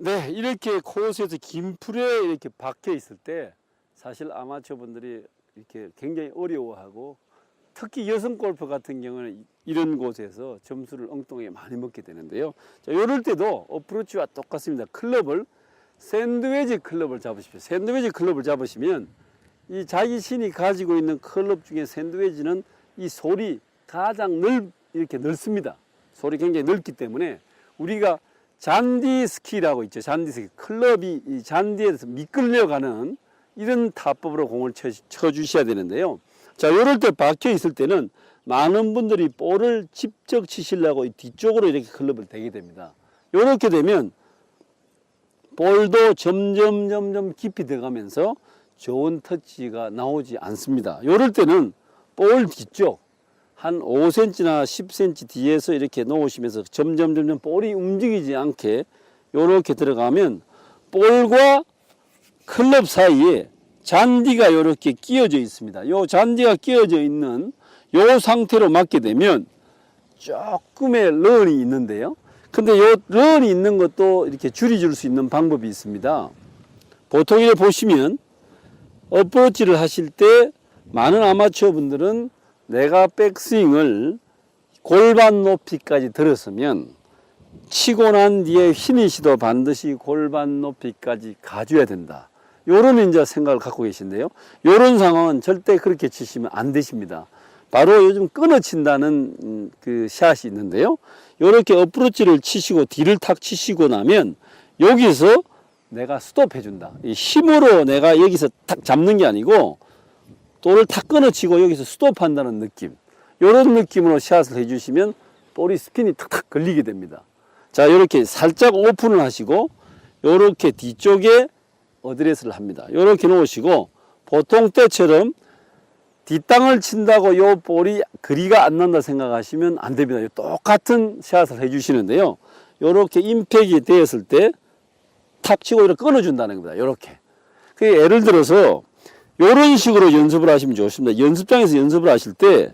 네, 이렇게 코스에서 긴 풀에 이렇게 박혀 있을 때 사실 아마추어 분들이 이렇게 굉장히 어려워하고 특히 여성 골프 같은 경우는 이- 이런 곳에서 점수를 엉뚱하게 많이 먹게 되는데요. 자, 이럴 때도 어프로치와 똑같습니다. 클럽을 샌드웨지 클럽을 잡으십시오. 샌드웨지 클럽을 잡으시면 이 자기 신이 가지고 있는 클럽 중에 샌드웨지는 이 솔이 가장 넓 이렇게 넓습니다. 솔이 굉장히 넓기 때문에 우리가 잔디 스키라고 있죠. 잔디 스키 클럽이 이 잔디에서 미끌려가는 이런 타법으로 공을 쳐, 쳐 주셔야 되는데요. 자, 이럴 때 박혀 있을 때는 많은 분들이 볼을 직접 치시려고 이 뒤쪽으로 이렇게 클럽을 대게 됩니다. 이렇게 되면 볼도 점점 점점 깊이 들어가면서 좋은 터치가 나오지 않습니다. 이럴 때는 볼 뒤쪽 한 5cm나 10cm 뒤에서 이렇게 놓으시면서 점점 점점 볼이 움직이지 않게 이렇게 들어가면 볼과 클럽 사이에 잔디가 이렇게 끼어져 있습니다. 이 잔디가 끼어져 있는 이 상태로 맞게 되면 조금의 런이 있는데요. 근데 이 런이 있는 것도 이렇게 줄여줄 수 있는 방법이 있습니다. 보통 이렇게 보시면 어프로치를 하실 때 많은 아마추어 분들은 내가 백스윙을 골반 높이까지 들었으면 치고 난 뒤에 휘니시도 반드시 골반 높이까지 가줘야 된다. 요런 이제 생각을 갖고 계신데요. 요런 상황은 절대 그렇게 치시면 안 되십니다. 바로 요즘 끊어친다는 음, 그 샷이 있는데요. 요렇게 어프로치를 치시고 뒤를 탁 치시고 나면 여기서 내가 스톱해 준다. 이 힘으로 내가 여기서 탁 잡는 게 아니고 돌을 탁 끊어치고 여기서 스톱한다는 느낌. 요런 느낌으로 샷을 해주시면 볼이 스핀이 탁탁 걸리게 됩니다. 자, 이렇게 살짝 오픈을 하시고 요렇게 뒤쪽에 어드레스를 합니다. 요렇게 놓으시고 보통 때처럼 뒷땅을 친다고 요 볼이 거리가 안 난다 생각하시면 안 됩니다. 똑같은 샷을 해주시는데요. 요렇게 임팩이 되었을 때 탁 치고 이렇게 끊어준다는 겁니다. 요렇게. 그 예를 들어서 요런 식으로 연습을 하시면 좋습니다. 연습장에서 연습을 하실 때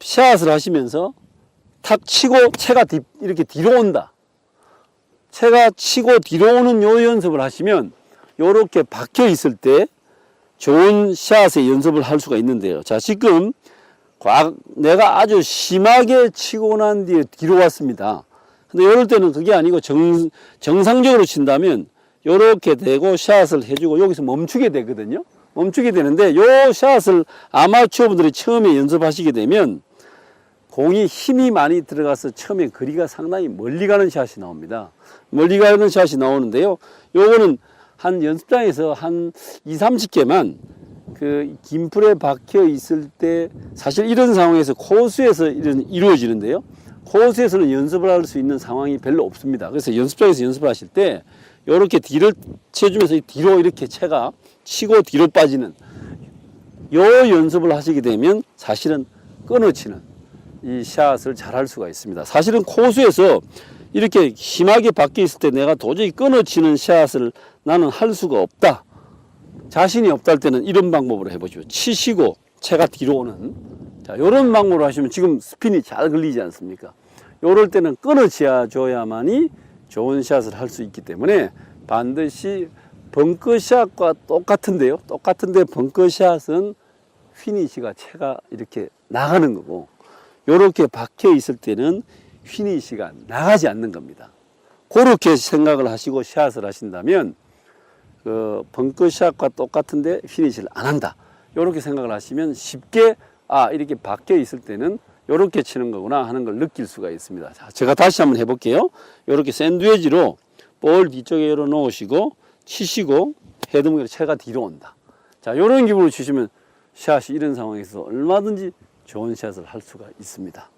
샷을 하시면서 탁 치고 채가 뒤, 이렇게 뒤로 온다. 채가 치고 뒤로 오는 요 연습을 하시면 요렇게 박혀 있을 때 좋은 샷의 연습을 할 수가 있는데요. 자, 지금 과- 내가 아주 심하게 치고 난 뒤에 뒤로 왔습니다. 근데 이럴 때는 그게 아니고 정, 정상적으로 친다면 이렇게 되고 샷을 해주고 여기서 멈추게 되거든요. 멈추게 되는데 요 샷을 아마추어 분들이 처음에 연습하시게 되면 공이 힘이 많이 들어가서 처음에 거리가 상당히 멀리 가는 샷이 나옵니다. 멀리 가는 샷이 나오는데요. 요거는 한 연습장에서 한 2, 30개만 그 긴풀에 박혀 있을 때 사실 이런 상황에서 코스에서 이런 이루어지는데요. 코스에서는 연습을 할 수 있는 상황이 별로 없습니다. 그래서 연습장에서 연습을 하실 때 이렇게 뒤를 쳐주면서 뒤로 이렇게 채가 치고 뒤로 빠지는 요 연습을 하시게 되면 사실은 끊어치는 이 샷을 잘 할 수가 있습니다. 사실은 코스에서 이렇게 심하게 박혀 있을 때 내가 도저히 끊어치는 샷을 나는 할 수가 없다. 자신이 없다 할 때는 이런 방법으로 해보죠. 치시고 채가 뒤로 오는 자, 요런 방법으로 하시면 지금 스핀이 잘 걸리지 않습니까? 요럴 때는 끊어지어 줘야만이 좋은 샷을 할 수 있기 때문에 반드시 벙커샷과 똑같은데요. 똑같은데 벙커샷은 휘니시가 채가 이렇게 나가는 거고 요렇게 박혀 있을 때는 휘니시가 나가지 않는 겁니다. 그렇게 생각을 하시고 샷을 하신다면 그 벙커샷과 똑같은데 휘니시를 안 한다. 요렇게 생각을 하시면 쉽게 아 이렇게 박혀 있을 때는 요렇게 치는 거구나 하는 걸 느낄 수가 있습니다. 자, 제가 다시 한번 해볼게요. 요렇게 샌드위치로 볼 뒤쪽에 열어 놓으시고 치시고 헤드무게로 채가 뒤로 온다. 자, 요런 기분으로 치시면 샷이 이런 상황에서 얼마든지 좋은 샷을 할 수가 있습니다.